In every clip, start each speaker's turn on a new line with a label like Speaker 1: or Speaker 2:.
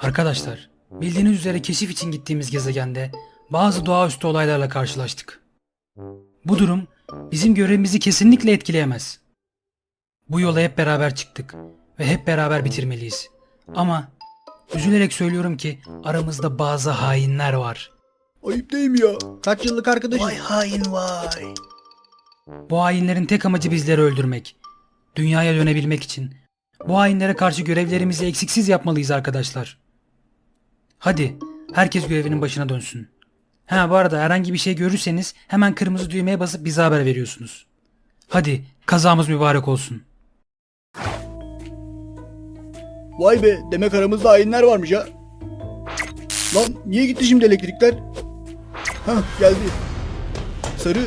Speaker 1: Arkadaşlar, bildiğiniz üzere keşif için gittiğimiz gezegende bazı doğaüstü olaylarla karşılaştık. Bu durum bizim görevimizi kesinlikle etkileyemez. Bu yola hep beraber çıktık ve hep beraber bitirmeliyiz. Ama üzülerek söylüyorum ki aramızda bazı hainler var.
Speaker 2: Ayıp değil mi ya? Kaç yıllık arkadaşım?
Speaker 3: Vay hain vay.
Speaker 1: Bu hainlerin tek amacı bizleri öldürmek. Dünyaya dönebilmek için. Bu hainlere karşı görevlerimizi eksiksiz yapmalıyız arkadaşlar. Hadi herkes görevinin başına dönsün. Ha bu arada herhangi bir şey görürseniz hemen kırmızı düğmeye basıp bize haber veriyorsunuz. Hadi kazamız mübarek olsun.
Speaker 2: Vay be demek aramızda hainler varmış ha. Lan niye gitti şimdi elektrikler? Hah geldi. Sarı.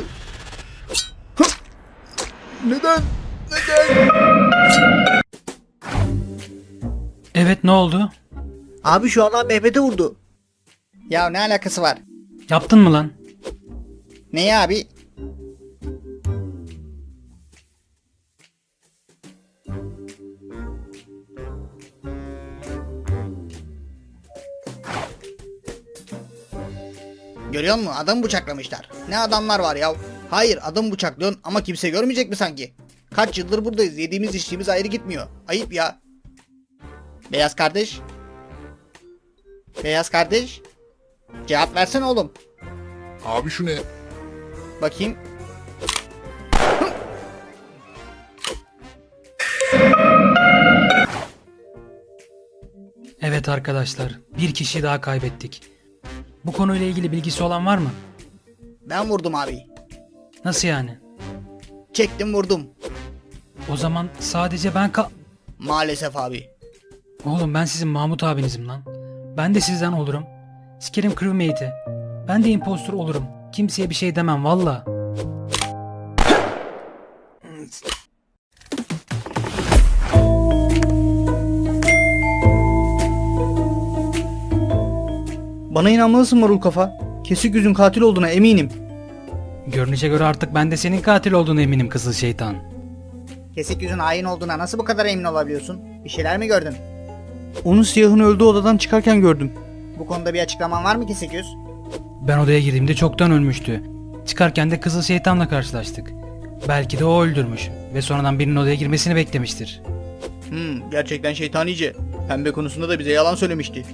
Speaker 2: Hah! Neden? Neden?
Speaker 1: Evet ne oldu?
Speaker 3: Abi şu adam Mehmet'e vurdu.
Speaker 4: Ya ne alakası var?
Speaker 1: Yaptın mı lan?
Speaker 4: Ne abi? Görüyor musun? Adamı bıçaklamışlar. Ne adamlar var ya. Hayır adam bıçaklıyorsun ama kimse görmeyecek mi sanki? Kaç yıldır buradayız. Yediğimiz içtiğimiz ayrı gitmiyor. Ayıp ya. Beyaz kardeş. Beyaz kardeş. Cevap versene oğlum.
Speaker 5: Abi şu ne?
Speaker 4: Bakayım.
Speaker 1: Evet arkadaşlar bir kişi daha kaybettik. Bu konuyla ilgili bilgisi olan var mı?
Speaker 4: Ben vurdum abi.
Speaker 1: Nasıl yani?
Speaker 4: Çektim vurdum.
Speaker 1: O zaman sadece ben ka...
Speaker 4: Maalesef abi.
Speaker 1: Oğlum ben sizin Mahmut abinizim lan. Ben de sizden olurum. Sikerim crewmate'i. Ben de impostor olurum. Kimseye bir şey demem valla.
Speaker 2: Bana inanmalısın marul kafa. Kesik yüzün katil olduğuna eminim.
Speaker 1: Görünüşe göre artık ben de senin katil olduğunu eminim kızıl şeytan.
Speaker 4: Kesik yüzün hain olduğuna nasıl bu kadar emin olabiliyorsun? Bir şeyler mi gördün?
Speaker 2: Onu siyahın öldüğü odadan çıkarken gördüm.
Speaker 4: Bu konuda bir açıklaman var mı Kesik yüz?
Speaker 1: Ben odaya girdiğimde çoktan ölmüştü. Çıkarken de kızıl şeytanla karşılaştık. Belki de o öldürmüş ve sonradan birinin odaya girmesini beklemiştir.
Speaker 2: Hmm, gerçekten şeytanice. Pembe konusunda da bize yalan söylemişti.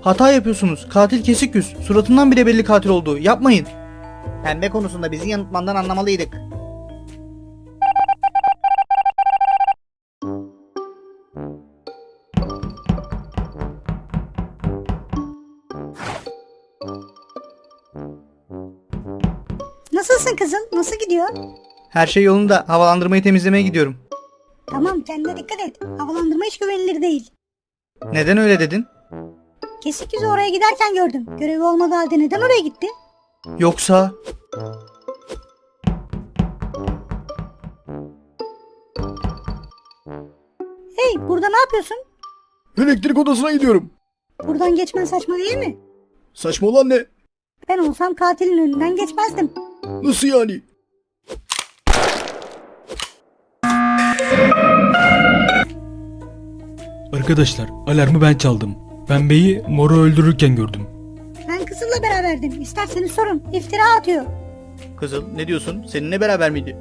Speaker 2: Hata yapıyorsunuz. Katil kesik yüz. Suratından bile belli katil olduğu. Yapmayın.
Speaker 4: Pembe konusunda bizi yanıltmandan anlamalıydık.
Speaker 6: Nasılsın kızım? Nasıl gidiyor?
Speaker 2: Her şey yolunda. Havalandırmayı temizlemeye gidiyorum.
Speaker 6: Tamam kendine dikkat et. Havalandırma hiç güvenilir değil.
Speaker 2: Neden öyle dedin?
Speaker 6: Kesik yüzü oraya giderken gördüm. Görevi olmadığı halde neden oraya gitti?
Speaker 2: Yoksa...
Speaker 6: Hey burada ne yapıyorsun?
Speaker 2: Elektrik odasına gidiyorum.
Speaker 6: Buradan geçmen saçma değil mi?
Speaker 2: Saçma olan ne?
Speaker 6: Ben olsam katilin önünden geçmezdim.
Speaker 2: Nasıl yani?
Speaker 1: Arkadaşlar alarmı ben çaldım. Pembeyi moru öldürürken gördüm.
Speaker 6: Ben kızılla beraberdim. İsterseniz sorun. İftira atıyor.
Speaker 2: Kızıl ne diyorsun? Seninle beraber miydi?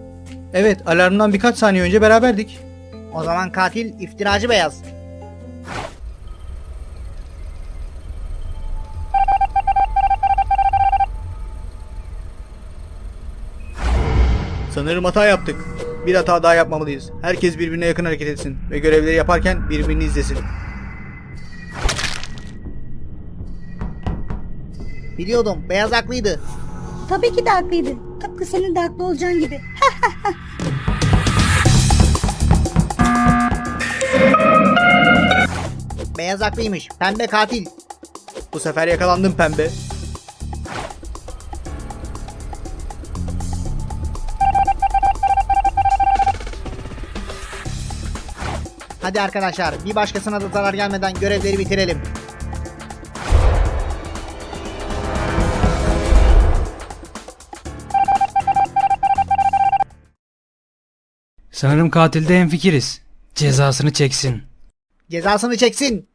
Speaker 2: Evet alarmdan birkaç saniye önce beraberdik.
Speaker 4: O zaman katil iftiracı beyaz.
Speaker 2: Sanırım hata yaptık. Bir hata daha yapmamalıyız. Herkes birbirine yakın hareket etsin ve görevleri yaparken birbirini izlesin.
Speaker 4: Biliyordum beyaz haklıydı.
Speaker 6: Tabii ki de haklıydı. Tıpkı senin de haklı olacağın gibi.
Speaker 4: Beyaz haklıymış. Pembe katil.
Speaker 2: Bu sefer yakalandım pembe.
Speaker 4: Hadi arkadaşlar bir başkasına da zarar gelmeden görevleri bitirelim.
Speaker 1: Sanırım katilde hemfikiriz. Cezasını çeksin.
Speaker 3: Cezasını çeksin.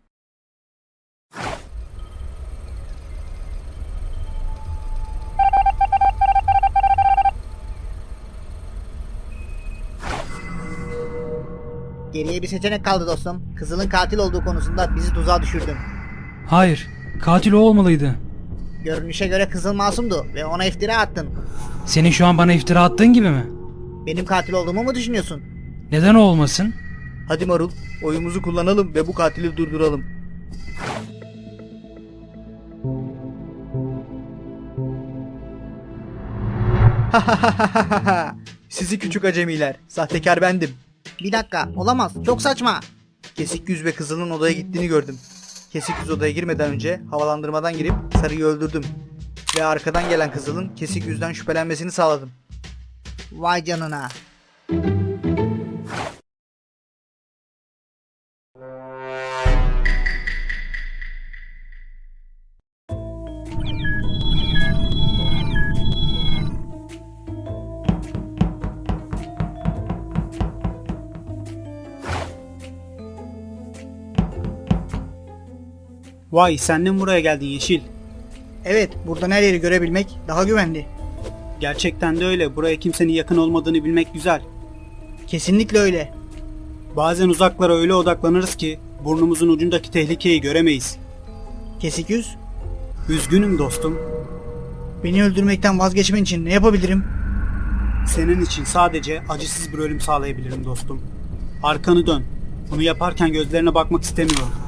Speaker 3: Geriye bir seçenek kaldı dostum. Kızıl'ın katil olduğu konusunda bizi tuzağa düşürdün.
Speaker 1: Hayır, katil o olmalıydı.
Speaker 3: Görünüşe göre Kızıl masumdu ve ona iftira attın.
Speaker 1: Senin şu an bana iftira attığın gibi mi?
Speaker 3: Benim katil olduğumu mu düşünüyorsun?
Speaker 1: Neden o olmasın?
Speaker 2: Hadi Marul, oyumuzu kullanalım ve bu katili durduralım. Sizi küçük acemiler. Sahtekar bendim.
Speaker 3: Bir dakika, olamaz. Çok saçma.
Speaker 2: Kesik yüz ve kızılın odaya gittiğini gördüm. Kesik yüz odaya girmeden önce havalandırmadan girip sarıyı öldürdüm. Ve arkadan gelen kızılın kesik yüzden şüphelenmesini sağladım.
Speaker 3: Vay canına.
Speaker 7: Vay sen de mi buraya geldin Yeşil?
Speaker 2: Evet, buradan her yeri görebilmek daha güvenli.
Speaker 7: Gerçekten de öyle. Buraya kimsenin yakın olmadığını bilmek güzel.
Speaker 2: Kesinlikle öyle.
Speaker 7: Bazen uzaklara öyle odaklanırız ki burnumuzun ucundaki tehlikeyi göremeyiz.
Speaker 2: Kesik yüz,
Speaker 7: Üzgünüm dostum.
Speaker 2: beni öldürmekten vazgeçmen için ne yapabilirim?
Speaker 7: Senin için sadece acısız bir ölüm sağlayabilirim dostum. Arkanı dön. Bunu yaparken gözlerine bakmak istemiyorum.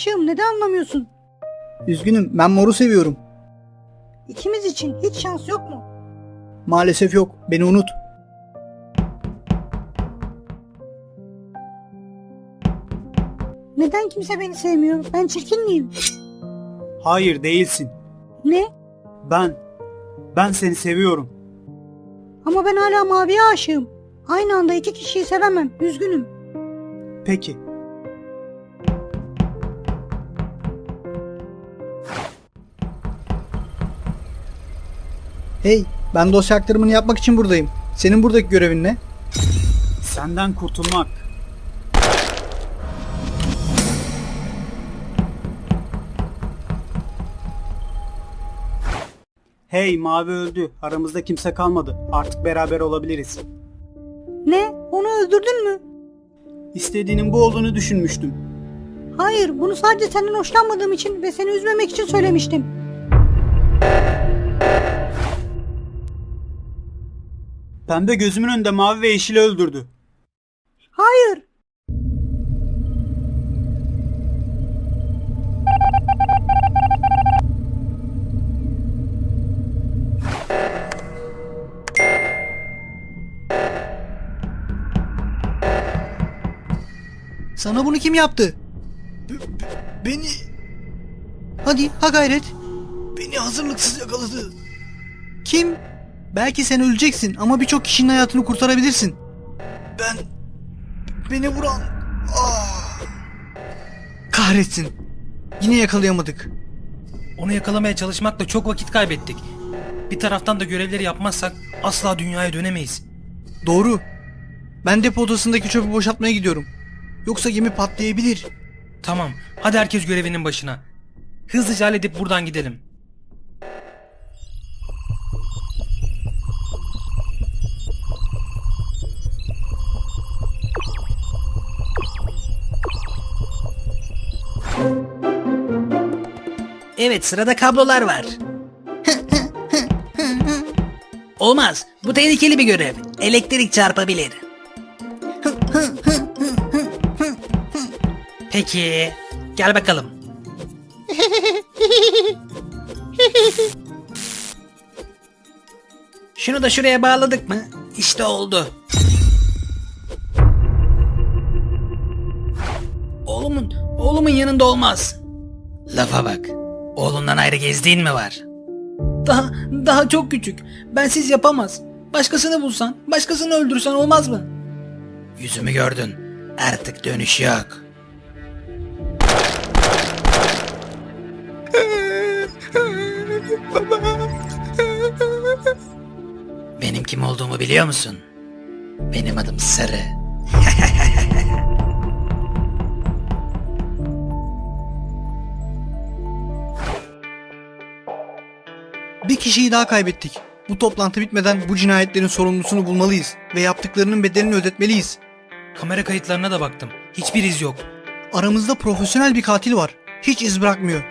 Speaker 6: Aşığım neden anlamıyorsun?
Speaker 2: Üzgünüm, ben moru seviyorum.
Speaker 6: İkimiz için hiç şans yok mu?
Speaker 2: Maalesef yok, beni unut.
Speaker 6: Neden kimse beni sevmiyor? Ben çirkin miyim?
Speaker 7: Hayır değilsin.
Speaker 6: Ne?
Speaker 7: Ben. Ben seni seviyorum.
Speaker 6: Ama ben hala maviye aşığım. Aynı anda iki kişiyi sevemem. Üzgünüm.
Speaker 7: Peki.
Speaker 2: Hey, ben dosya aktarımını yapmak için buradayım. Senin buradaki görevin ne?
Speaker 7: Senden kurtulmak. Hey mavi öldü. Aramızda kimse kalmadı. Artık beraber olabiliriz.
Speaker 6: Ne? Onu öldürdün mü?
Speaker 7: İstediğinin bu olduğunu düşünmüştüm.
Speaker 6: Hayır, bunu sadece senden hoşlanmadığım için ve seni üzmemek için söylemiştim.
Speaker 7: Pembe gözümün önünde mavi ve yeşili öldürdü.
Speaker 6: Hayır.
Speaker 2: Sana bunu kim yaptı? B- b- beni... Hadi, ha gayret. Beni hazırlıksız yakaladı. Kim? Belki sen öleceksin ama birçok kişinin hayatını kurtarabilirsin. Ben... Beni vuran... Ah! Kahretsin. Yine yakalayamadık.
Speaker 1: Onu yakalamaya çalışmakla çok vakit kaybettik. Bir taraftan da görevleri yapmazsak asla dünyaya dönemeyiz.
Speaker 2: Doğru. Ben depo odasındaki çöpü boşaltmaya gidiyorum. Yoksa gemi patlayabilir.
Speaker 1: Tamam, hadi herkes görevinin başına. Hızlıca halledip buradan gidelim.
Speaker 8: Evet sırada kablolar var. Olmaz. Bu tehlikeli bir görev. Elektrik çarpabilir.
Speaker 1: Peki, gel bakalım.
Speaker 8: Şunu da şuraya bağladık mı? İşte oldu. Oğlumun, oğlumun yanında olmaz. Lafa bak. Oğlundan ayrı gezdiğin mi var?
Speaker 1: Daha, daha çok küçük. Bensiz yapamaz.
Speaker 8: Başkasını bulsan, başkasını öldürsen olmaz mı? Yüzümü gördün. Artık dönüş yok. Benim kim olduğumu biliyor musun? Benim adım Sarı.
Speaker 2: Bir kişiyi daha kaybettik. Bu toplantı bitmeden bu cinayetlerin sorumlusunu bulmalıyız ve yaptıklarının bedelini ödetmeliyiz.
Speaker 1: Kamera kayıtlarına da baktım. Hiçbir iz yok.
Speaker 2: Aramızda profesyonel bir katil var. Hiç iz bırakmıyor.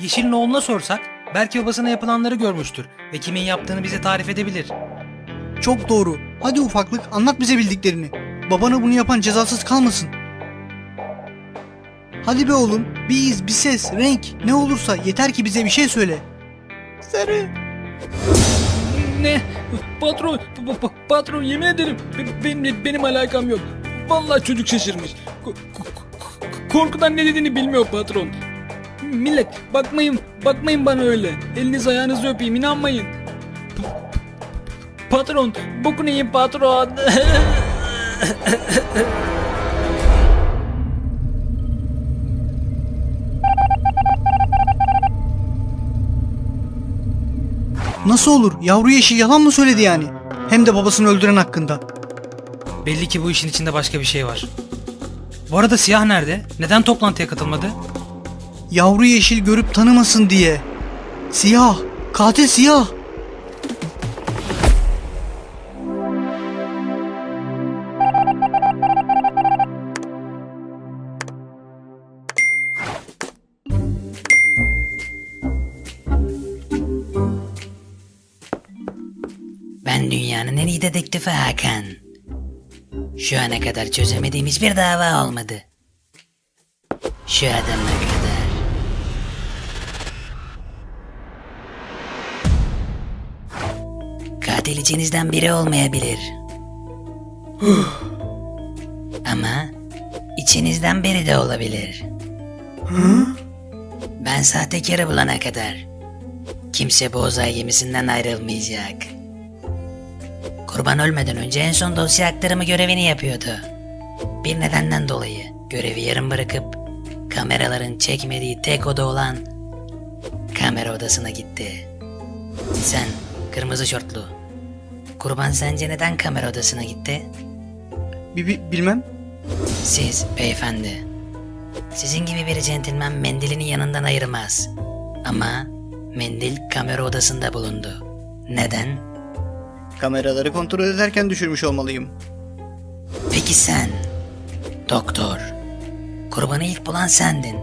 Speaker 1: Yeşil'in oğluna sorsak belki babasına yapılanları görmüştür ve kimin yaptığını bize tarif edebilir.
Speaker 2: Çok doğru. Hadi ufaklık anlat bize bildiklerini. Babana bunu yapan cezasız kalmasın. Hadi be oğlum. Bir iz, bir ses, renk ne olursa yeter ki bize bir şey söyle.
Speaker 1: Sarı. Ne? Patron, pa- pa- patron yemin ederim be- benim benim alakam yok. Vallahi çocuk şaşırmış. Ko- ko- ko- korkudan ne dediğini bilmiyor patron. Millet bakmayın, bakmayın bana öyle. Eliniz ayağınızı öpeyim inanmayın. Pa- Patron, bokunu yiyin patron.
Speaker 2: Nasıl olur? Yavru yeşil yalan mı söyledi yani? Hem de babasını öldüren hakkında.
Speaker 1: Belli ki bu işin içinde başka bir şey var. Bu arada siyah nerede? Neden toplantıya katılmadı?
Speaker 2: Yavru yeşil görüp tanımasın diye. Siyah. Katil siyah.
Speaker 8: Dedektifi Hakan. Şu ana kadar çözemediğimiz bir dava olmadı. Şu adama kadar. Katil içinizden biri olmayabilir. Ama içinizden biri de olabilir. Ben sahtekarı bulana kadar kimse bu uzay gemisinden ayrılmayacak. Kurban ölmeden önce en son dosya aktarımı görevini yapıyordu. Bir nedenden dolayı görevi yarım bırakıp kameraların çekmediği tek oda olan kamera odasına gitti. Sen kırmızı şortlu. Kurban sence neden kamera odasına gitti?
Speaker 2: Bi- bi- bilmem.
Speaker 8: Siz beyefendi. Sizin gibi bir centilmen mendilini yanından ayırmaz. Ama mendil kamera odasında bulundu. Neden?
Speaker 4: Kameraları kontrol ederken düşürmüş olmalıyım.
Speaker 8: Peki sen, doktor, kurbanı ilk bulan sendin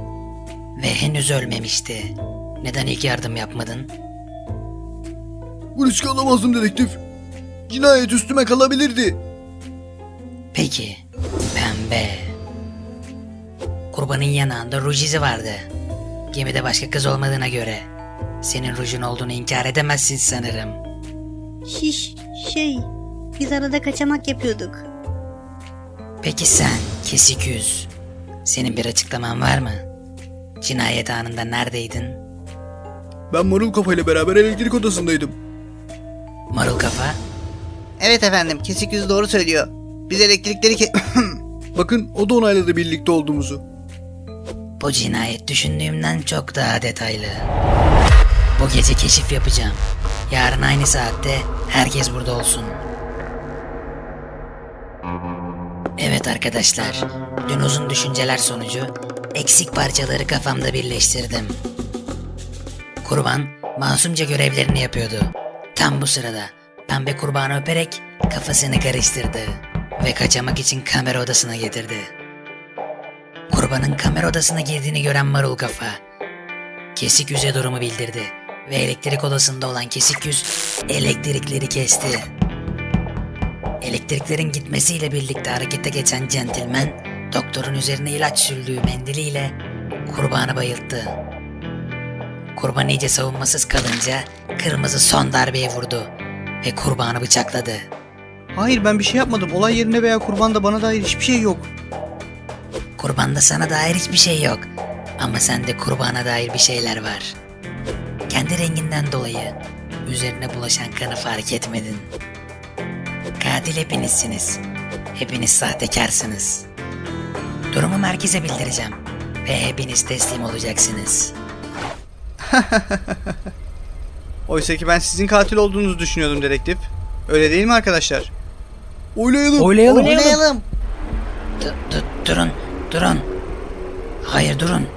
Speaker 8: ve henüz ölmemişti. Neden ilk yardım yapmadın?
Speaker 5: Bu riski alamazdım dedektif. Cinayet üstüme kalabilirdi.
Speaker 8: Peki, pembe. Kurbanın yanağında ruj izi vardı. Gemide başka kız olmadığına göre senin rujun olduğunu inkar edemezsin sanırım.
Speaker 6: Şiş şey biz arada kaçamak yapıyorduk.
Speaker 8: Peki sen, kesik yüz. Senin bir açıklaman var mı? Cinayet anında neredeydin?
Speaker 5: Ben marul kafayla beraber elektrik odasındaydım.
Speaker 8: Marul kafa?
Speaker 4: Evet efendim kesik yüz doğru söylüyor. Biz elektrikleri ke...
Speaker 5: Bakın o da onayladı birlikte olduğumuzu.
Speaker 8: Bu cinayet düşündüğümden çok daha detaylı. Bu gece keşif yapacağım. Yarın aynı saatte herkes burada olsun. Evet arkadaşlar, dün uzun düşünceler sonucu eksik parçaları kafamda birleştirdim. Kurban masumca görevlerini yapıyordu. Tam bu sırada pembe kurbanı öperek kafasını karıştırdı ve kaçamak için kamera odasına getirdi. Kurbanın kamera odasına girdiğini gören marul kafa. Kesik yüze durumu bildirdi ve elektrik odasında olan kesik yüz elektrikleri kesti. Elektriklerin gitmesiyle birlikte harekete geçen centilmen doktorun üzerine ilaç sürdüğü mendiliyle kurbanı bayılttı. Kurban iyice savunmasız kalınca kırmızı son darbeyi vurdu ve kurbanı bıçakladı.
Speaker 2: Hayır ben bir şey yapmadım. Olay yerine veya kurbanda bana dair hiçbir şey yok.
Speaker 8: Kurbanda sana dair hiçbir şey yok. Ama sende kurbana dair bir şeyler var. Kendi renginden dolayı üzerine bulaşan kanı fark etmedin. Katil hepinizsiniz. Hepiniz sahtekarsınız. Durumu merkeze bildireceğim. Ve hepiniz teslim olacaksınız.
Speaker 2: Oysa ki ben sizin katil olduğunuzu düşünüyordum dedektif. Öyle değil mi arkadaşlar?
Speaker 5: Oylayalım.
Speaker 1: Oylayalım.
Speaker 8: Du- du- durun, durun. Hayır durun.